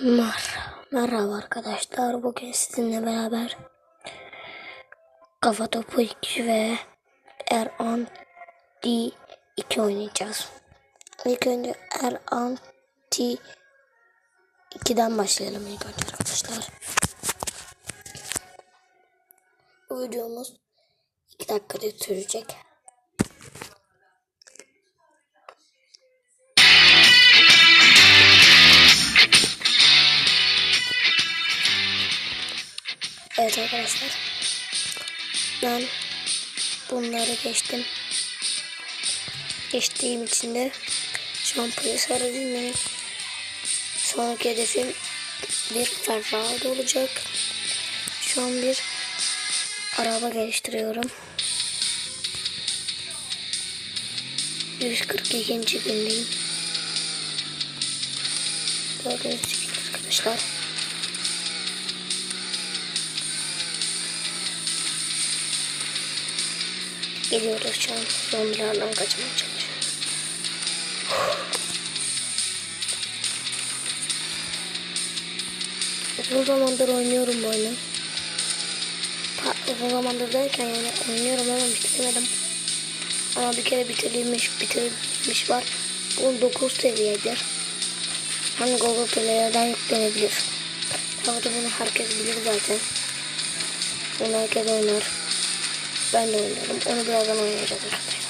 Mer Merhaba arkadaşlar. Bugün sizinle beraber Kafa Topu 2 ve Erhan D2 oynayacağız. İlk önce Erhan T2'den başlayalım ilk önce arkadaşlar. Bu videomuz 2 dakikada sürecek. Arkadaşlar. Ben bunları geçtim. Geçtiğim için de an polis aracındayım. Sonraki hedefim bir Ferrari olacak. Şu an bir araba geliştiriyorum. 142. gündeyim. Gördüğünüz gibi arkadaşlar. Geliyoruz şu an. Zombilerden kaçmaya çalışıyoruz. Uzun zamandır oynuyorum bu oyunu. Ha, uzun zamandır derken yani oynuyorum ama bitiremedim. Ama bir kere bitirilmiş, bitirilmiş var. Bu 9 seviyedir. Hani Google Play'den yüklenebilir. Tabii bunu herkes bilir zaten. Bunu herkes oynar. Ben de oynadım. Onu birazdan oynayacağız arkadaşlar.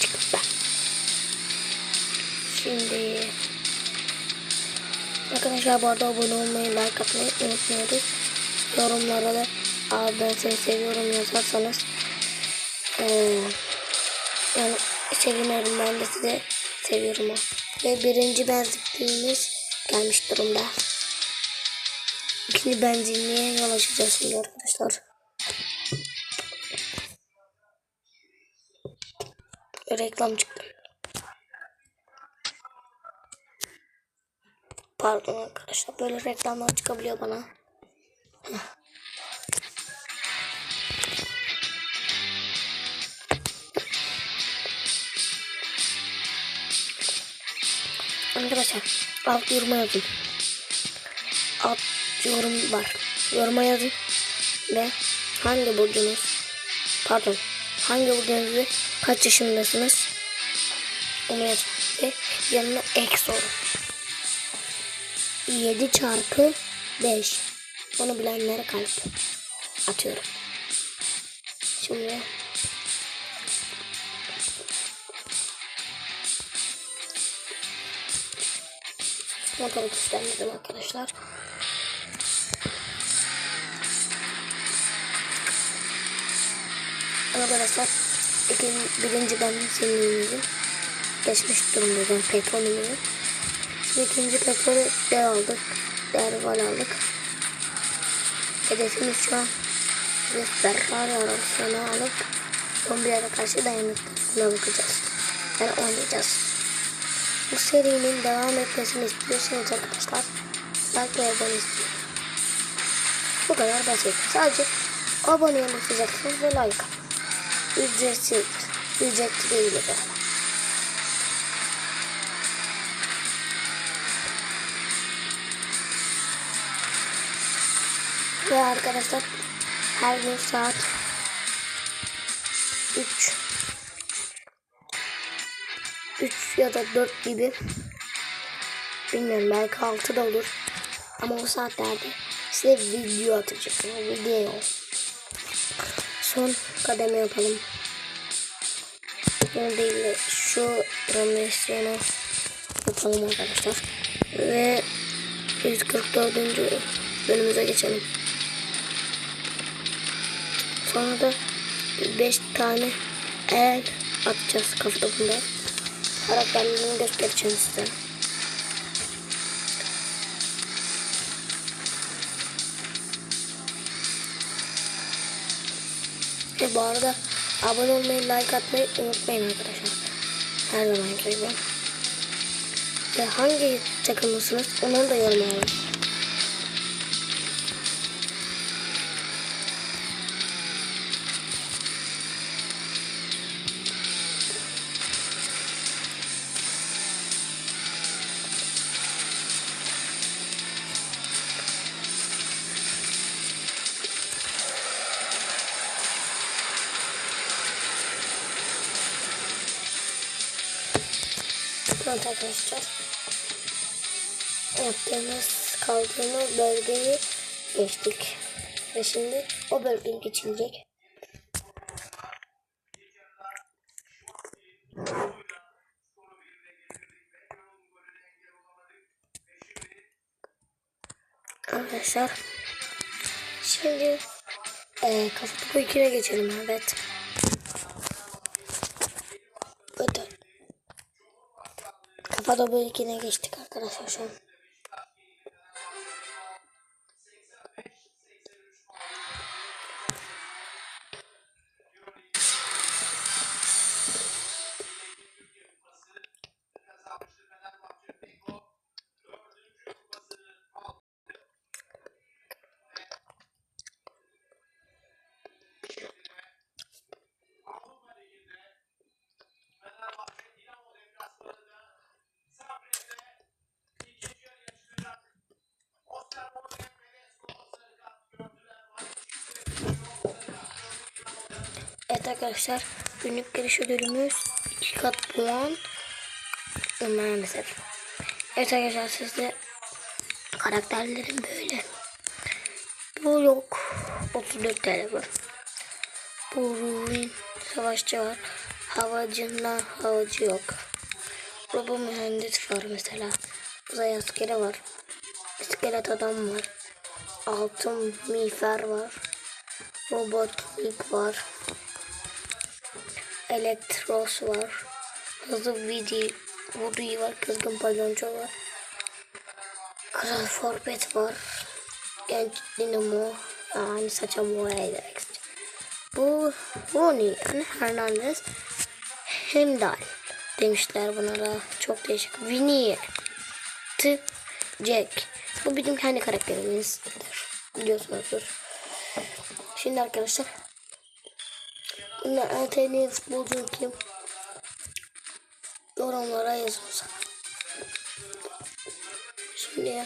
Çıkıp ben. Şimdi arkadaşlar bu arada abone olmayı, like atmayı unutmuyoruz. Yorumlara da abi ben seni seviyorum yazarsanız ee, yani sevinirim ben de size seviyorum o. Ve birinci benzinliğimiz gelmiş durumda. İkinci benzinliğe yol açacağız şimdi arkadaşlar. Reklam çıktı. Pardon arkadaşlar böyle reklamlar çıkabiliyor bana. Arkadaşlar alt yoruma yazın. Alt yorum var. Yoruma yazın. Ve hangi burcunuz pardon hangi ve kaç yaşındasınız onu yazın. Ve yanına ek sorun. 7 çarpı 5 onu bilenlere kalp atıyorum. Şimdi motoru güçlendirdim arkadaşlar. Arkadaşlar ikinci, birinci ben seninleyim. Geçmiş durumdayım petrolümüzü. Şimdi ikinci petrolü değer aldık. Değer val aldık. Hedefimiz şu an bir Ferrari arabasını alıp zombilere karşı dayanıklılığına bakacağız. Yani oynayacağız. Bu serinin devam etmesini istiyorsanız arkadaşlar like ve abone istiyorum. Bu kadar basit. Sadece aboneye basacaksınız ve like. Ücretsiz. Ücretli değil da. Ve arkadaşlar her gün saat 3 3 ya da 4 gibi. Bilmiyorum belki 6 da olur. Ama o saatlerde size video atacağım. Video son kademe yapalım bunu değil de şu animasyonu yapalım arkadaşlar ve 144. bölümümüze geçelim sonra da 5 tane el atacağız kafa topunda karakterlerini göstereceğim size. Bu arada abone olmayı, like atmayı unutmayın arkadaşlar. Her zaman gibi. Ve hangi takımlısınız onu da yoruma Evet arkadaşlar. Yaptığımız kaldığımız bölgeyi geçtik. Ve şimdi o bölgeye geçilecek. Arkadaşlar şimdi e, kafa topu 2'ye geçelim evet. 2'ye geçtik arkadaşlar şu an. Evet arkadaşlar günlük giriş ödülümüz 2 kat puan maalesef. Evet arkadaşlar sizde karakterlerim böyle. Bu yok. 34 TL bu. Bu Ruin savaşçı var. Havacından havacı yok. Robo mühendis var mesela. Uzay askeri var. İskelet adam var. Altın miğfer var. Robotnik var. Elektros var. Hızlı Vidi, Woody var. Kızgın Palyonço var. Kral Forbet var. Genç Dinamo. Yani saça boyayla Bu Rooney yani Hernandez Hemdal demişler buna da. Çok değişik. Vinny T Jack. Bu bizim kendi karakterimizdir. Biliyorsunuzdur. Şimdi arkadaşlar Yine en futbolcu kim? Yorumlara yazınız. Şimdi.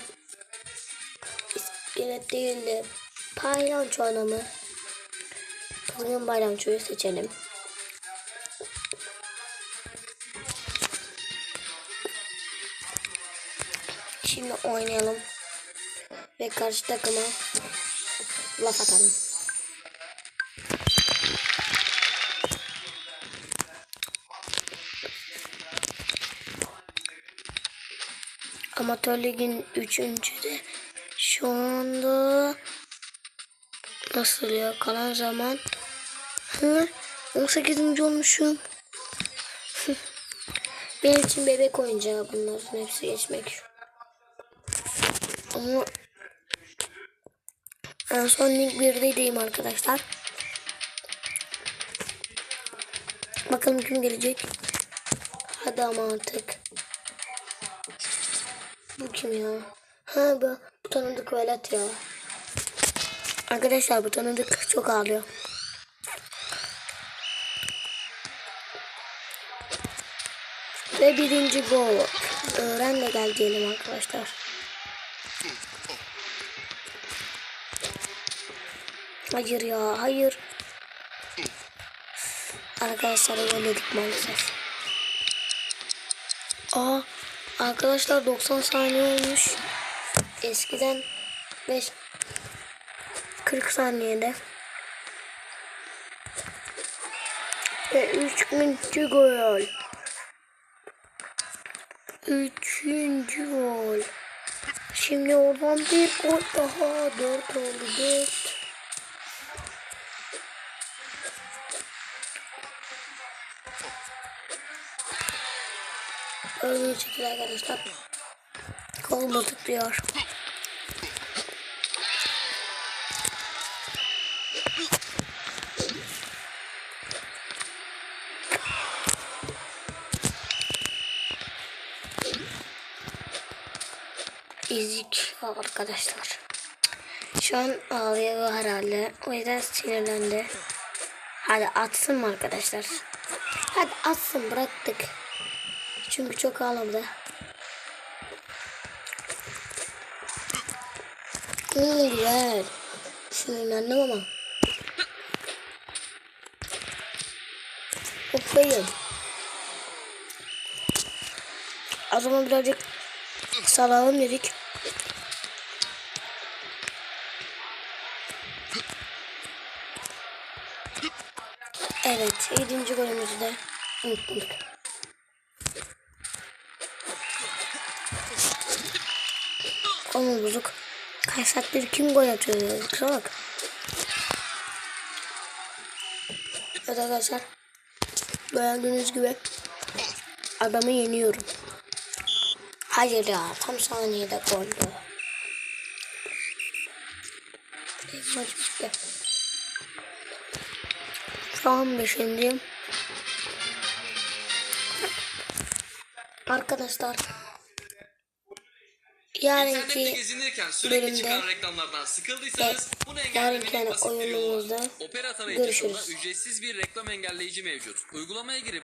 İskelet değil de paylanço adamı. Kızgın bayramçoyu seçelim. Şimdi oynayalım. Ve karşı takıma laf atalım. Amatör Lig'in üçüncüde şu anda nasıl ya kalan zaman Hı, 18. olmuşum. Benim için bebek oyuncağı bunların hepsi geçmek. Ama en son Lig 1'deydim arkadaşlar. Bakalım kim gelecek. Hadi ama artık. Bu kim ya? Ha bu, bu tanıdık velet ya. Arkadaşlar bu tanıdık çok ağlıyor. Ve birinci gol. Öğren de gel diyelim arkadaşlar. Hayır ya hayır. Arkadaşlar gol yedik maalesef. Aa Arkadaşlar 90 saniye olmuş. Eskiden 5 40 saniyede. Ve 3. gol. Üçüncü gol. Şimdi oradan bir gol daha. Dört oldu. Dört. Öyle şekilde arkadaşlar. Koluma tutuyor. İzik arkadaşlar. Şu an ağlıyor herhalde. O yüzden sinirlendi. Hadi atsın mı arkadaşlar? Hadi atsın bıraktık. Çünkü çok ağlamda. İyi güzel. Sinirlendim ama. Hoplayın. O zaman birazcık salalım dedik. Evet, yedinci golümüzü de unuttuk. Onu bozuk. Kaç kim gol atıyor ya? Kusura bak. Evet arkadaşlar. Beğendiğiniz gibi adamı yeniyorum. Hayır ya tam saniyede goldü. İlk Maç bitti. Şu an beşindeyim. Arkadaşlar yarınki gezinirken sürekli bölümde çıkan reklamlardan sıkıldıysanız bunu engellemenin yani basit bir yolu var. Opera tarayıcısında ücretsiz bir reklam engelleyici mevcut. Uygulamaya girip